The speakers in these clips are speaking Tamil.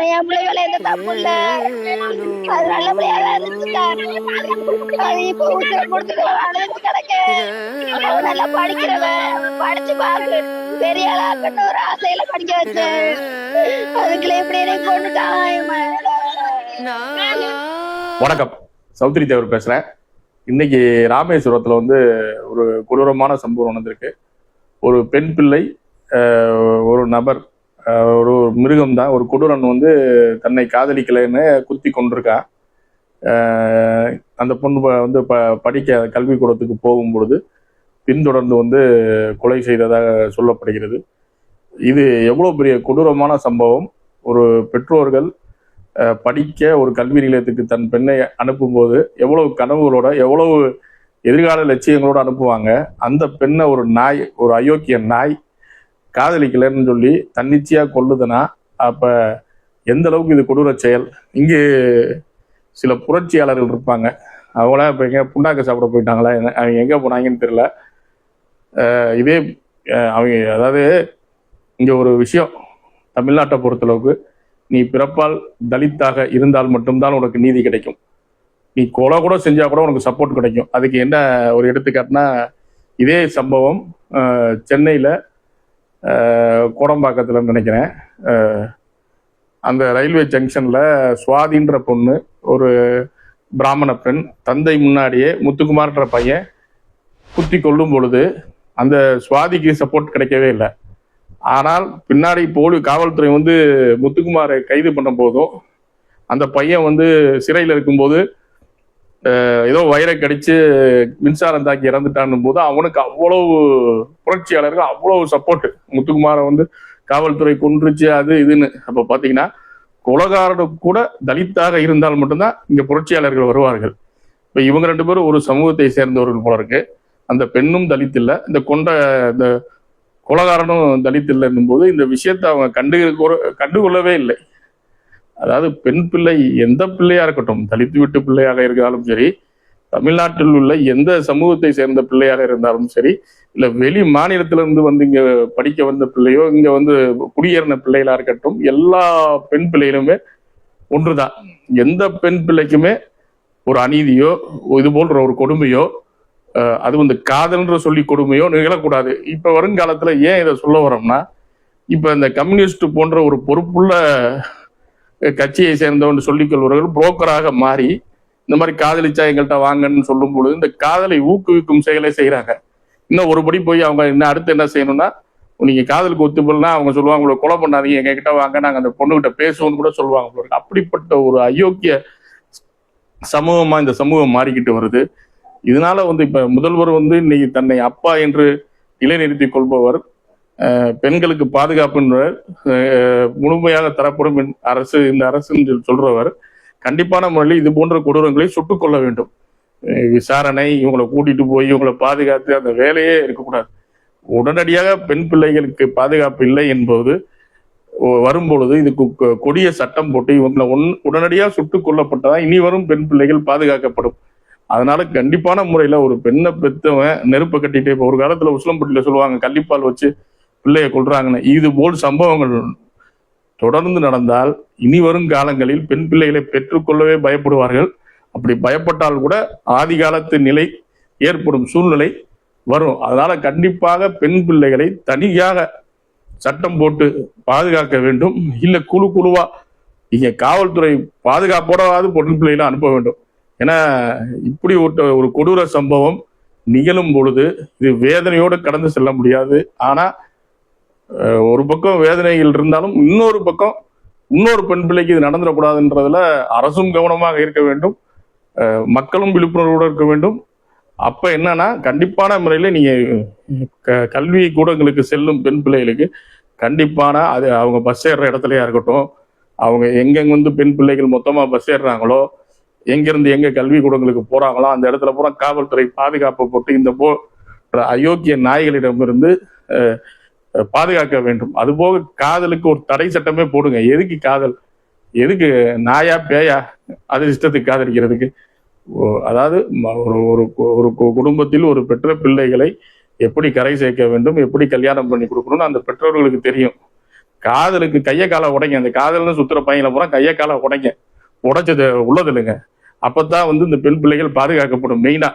அது என் எந்த தப்பு இல்ல அது நல்ல பிள்ளையா இருந்துச்சுக்கா அது இப்போ கொடுத்துட்டு அழுது கிடக்க. நல்லா படிக்கிறவன். படிச்சு பெரிய ஆளா இருக்கட்டும் ஒரு ஆசையில படிக்க வச்சேன் அதுக்குள்ள எப்படி கொண்டுட்டான் வணக்கம். சௌத்ரி தேவர் பேசுறேன். இன்னைக்கு ராமேஸ்வரத்துல வந்து ஒரு கொடூரமான சம்பவம் நடந்திருக்கு. ஒரு பெண் பிள்ளை ஒரு நபர் ஒரு மிருகம் தான் ஒரு கொடூரன் வந்து தன்னை காதலிக்கலைன்னு குத்தி கொண்டிருக்கா அந்த பொண்ணு வந்து ப படிக்க கல்விக்கூடத்துக்கு போகும் பொழுது பின்தொடர்ந்து வந்து கொலை செய்ததாக சொல்லப்படுகிறது. இது எவ்வளோ பெரிய கொடூரமான சம்பவம். ஒரு பெற்றோர்கள் படிக்க ஒரு கல்வி நிலையத்துக்கு தன் பெண்ணை அனுப்பும்போது எவ்வளவு கனவுகளோட எவ்வளவு எதிர்கால லட்சியங்களோடு அனுப்புவாங்க. அந்த பெண்ணை ஒரு நாய் ஒரு அயோக்கிய நாய் காதலிக்கலைன்னு சொல்லி தன்னிச்சையா கொள்ளுதுன்னா அப்ப எந்த அளவுக்கு இது கொடூர செயல்? இங்கு சில புரட்சியாளர்கள் இருப்பாங்க. அவங்களாம் இப்போ எங்க புண்ணாக்க சாப்பிட போயிட்டாங்களா? என்ன- அவங்க எங்கே போனாங்கன்னு தெரியல. இதே அவங்க அதாவது இங்கே ஒரு விஷயம். தமிழ்நாட்டை பொறுத்தளவுக்கு நீ பிறப்பால் தலித்தாக இருந்தால் மட்டும்தான் உனக்கு நீதி கிடைக்கும். நீ கொலை கூட செஞ்சால் கூட உனக்கு சப்போர்ட் கிடைக்கும். அதுக்கு என்ன ஒரு எடுத்துக்காட்டுனா இதே சம்பவம் சென்னையில் கோடம்பாக்கத்தில்னு நினைக்கிறேன். அந்த ரயில்வே ஜங்ஷனில் சுவாதின்ற பொண்ணு ஒரு பிராமண பெண் தந்தை முன்னாடியே முத்துக்குமார்ன்ற பையன் குத்தி கொள்ளும் பொழுது அந்த சுவாதிக்கு சப்போர்ட் கிடைக்கவே இல்லை. ஆனால் பின்னாடி போலி காவல்துறை வந்து முத்துக்குமாரை கைது பண்ணும் போதும் அந்த பையன் வந்து சிறையில் இருக்கும்போது ஏதோ வயிறை கடிச்சு மின்சாரம் தாக்கி இறந்துட்டான் போது அவனுக்கு அவ்வளவு புரட்சியாளர்கள் அவ்வளவு சப்போர்ட் முத்துக்குமாரை வந்து காவல்துறை கொன்றுச்சு அது இதுன்னு. அப்ப பாத்தீங்கன்னா கொலகாரனுக்கு கூட தலித்தாக இருந்தால் மட்டும்தான் இங்க புரட்சியாளர்கள் வருவார்கள். இப்ப இவங்க ரெண்டு பேரும் ஒரு சமூகத்தை சேர்ந்தவர்கள் போல இருக்கு. அந்த பெண்ணும் தலித் இல்ல இந்த கொண்ட இந்த குலகாரனும் தலித் இல்லைன்னும் போது இந்த விஷயத்தை அவங்க கண்டு கண்டுகொள்ளவே இல்லை. அதாவது பெண் பிள்ளை எந்த பிள்ளையா இருக்கட்டும் தலித்து வீட்டு பிள்ளையாக இருந்தாலும் சரி தமிழ்நாட்டில் உள்ள எந்த சமூகத்தை சேர்ந்த பிள்ளையாக இருந்தாலும் சரி இல்ல வெளி மாநிலத்திலிருந்து வந்து இங்க படிக்க வந்த பிள்ளையோ இங்க வந்து குடியேறின பிள்ளைகளா இருக்கட்டும் எல்லா பெண் பிள்ளைகளுமே ஒன்றுதான். எந்த பெண் பிள்ளைக்குமே ஒரு அநீதியோ இது போன்ற ஒரு கொடுமையோ அது வந்து காதல்ன்ற சொல்லி கொடுமையோ நிகழக்கூடாது. இப்ப வருங்காலத்துல ஏன் இதை சொல்ல வரோம்னா இப்ப இந்த கம்யூனிஸ்ட் போன்ற ஒரு பொறுப்புள்ள கட்சியை சேர்ந்தவன் சொல்லிக்கொள்வர்கள் புரோக்கராக மாறி இந்த மாதிரி காதலிச்சா எங்கள்கிட்ட வாங்கன்னு சொல்லும் பொழுது இந்த காதலை ஊக்குவிக்கும் செயலை செய்கிறாங்க இன்னும் ஒருபடி போய் அவங்க இன்னும் அடுத்து என்ன செய்யணும்னா நீங்க காதலுக்கு ஒத்துப்படலாம் அவங்க சொல்லுவாங்க உங்களை கொலை பண்ணாதீங்க எங்க கிட்ட வாங்க நாங்க அந்த பொண்ணுகிட்ட பேசுவோம்னு கூட சொல்லுவாங்க அப்படிப்பட்ட ஒரு அயோக்கிய சமூகமா இந்த சமூகம் மாறிக்கிட்டு வருது. இதனால வந்து இப்ப முதல்வர் வந்து இன்னைக்கு தன்னை அப்பா என்று நிலைநிறுத்திக் கொள்பவர் பெண்களுக்கு பாதுகாப்புன்றவர் முழுமையாக தரப்படும் அரசு இந்த அரசு என்று சொல்றவர் கண்டிப்பான முறையில் இது போன்ற கொடூரங்களை சுட்டுக் கொள்ள வேண்டும். விசாரணை இவங்களை கூட்டிட்டு போய் இவங்களை பாதுகாத்து அந்த வேலையே இருக்கக்கூடாது. உடனடியாக பெண் பிள்ளைகளுக்கு பாதுகாப்பு இல்லை என்பது வரும்பொழுது இதுக்கு கொ- கொடிய சட்டம் போட்டு இவங்களை ஒன் உடனடியாக சுட்டுக் கொல்லப்பட்டதான் இனி வரும் பெண் பிள்ளைகள் பாதுகாக்கப்படும். அதனால கண்டிப்பான முறையில ஒரு பெண்ணை பெத்தவன் நெருப்பை கட்டிட்டு இப்போ ஒரு காலத்துல உசிலம்பட்டியில சொல்லுவாங்க கள்ளிப்பால் வச்சு பிள்ளையை கொள்றாங்கன்னு இது போல் சம்பவங்கள் தொடர்ந்து நடந்தால் இனி வரும் காலங்களில் பெண் பிள்ளைகளை பெற்றுக்கொள்ளவே பயப்படுவார்கள். அப்படி பயப்பட்டால் கூட ஆதி காலத்து நிலை ஏற்படும் சூழ்நிலை வரும். அதனால கண்டிப்பாக பெண் பிள்ளைகளை தனியாக சட்டம் போட்டு பாதுகாக்க வேண்டும். இல்லை குழு குழுவா இங்க காவல்துறை பாதுகாப்போடாவது பெண் பிள்ளைகளை அனுப்ப வேண்டும். ஏன்னா இப்படி ஒரு ஒரு கொடூர சம்பவம் நிகழும் பொழுது இது வேதனையோடு கடந்து செல்ல முடியாது. ஆனால் ஒரு பக்கம் வேதனைகள் இருந்தாலும் இன்னொரு பக்கம் இன்னொரு பெண் பிள்ளைக்கு இது நடந்துடக்கூடாதுன்றதுல அரசும் கவனமாக இருக்க வேண்டும். மக்களும் விழிப்புணர்வோடு இருக்க வேண்டும். அப்ப என்னன்னா கண்டிப்பான முறையில நீங்க க- கல்வி கூடங்களுக்கு செல்லும் பெண் பிள்ளைகளுக்கு கண்டிப்பான அது அவங்க பஸ் ஏறுற இடத்துலயா இருக்கட்டும் அவங்க எங்கெங்க வந்து பெண் பிள்ளைகள் மொத்தமா பஸ் ஏறுறாங்களோ எங்கிருந்து எங்க கல்வி கூடங்களுக்கு போறாங்களோ அந்த இடத்துல பூரா காவல்துறை பாதுகாப்பு போட்டு இந்த போ அயோக்கிய நாய்களிடமிருந்து அஹ், பாதுகாக்க வேண்டும். அதுபோக காதலுக்கு ஒரு தடை சட்டமே போடுங்க. எதுக்கு காதல்? எதுக்கு நாயா பேயா? அது இஷ்டத்துக்கு காதலிக்கிறதுக்கு. ஓ, அதாவது ஒரு ஒரு கு- ஒரு குடும்பத்தில் ஒரு பெற்ற பிள்ளைகளை எப்படி கரை சேர்க்க வேண்டும் எப்படி கல்யாணம் பண்ணி கொடுக்கணும்னு அந்த பெற்றோர்களுக்கு தெரியும். காதலுக்கு கையை காலை உடைங்க. அந்த காதல்னு சுத்துற பையனை பூரா கையை காலை உடைங்க. உடைச்சது உள்ளது இல்லைங்க அப்பதான் வந்து இந்த பெண் பிள்ளைகள் பாதுகாக்கப்படும். மெயினா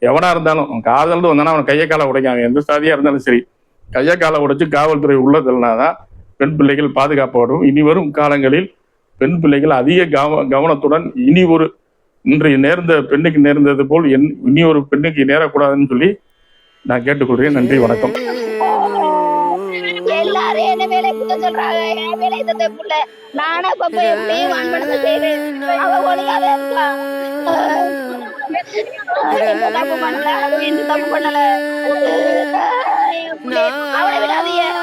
எவனா இருந்தாலும் அவன் காதல்னு வந்தானா அவன் கையை காலை உடைங்க. அவன் எந்த சாதியா இருந்தாலும் சரி. கையை காலை உடைச்சு காவல்துறை உள்ளதுனாதான் பெண் பிள்ளைகள் பாதுகாக்கப்படும். இனி வரும் காலங்களில் பெண் பிள்ளைகள் அதிக கவ கவனத்துடன் இனி ஒரு இன்றைய நேர்ந்த பெண்ணுக்கு நேர்ந்தது போல் என் இனி ஒரு பெண்ணுக்கு நேரக்கூடாதுன்னு சொல்லி நான் கேட்டுக்கொள்கிறேன். நன்றி வணக்கம். எல்லாரும் என்ன வேலை குத்த சொல்றாங்க? என் வேலை இந்த புள்ள. நானா இப்ப போய் எப்படியும் வான்படத்தை செய்வேன் அவ ஒழுங்காவே இருக்கா? எந்த தப்பு பண்ணல? அவ எந்த தப்பு பண்ணல? No. Ahora verá bien.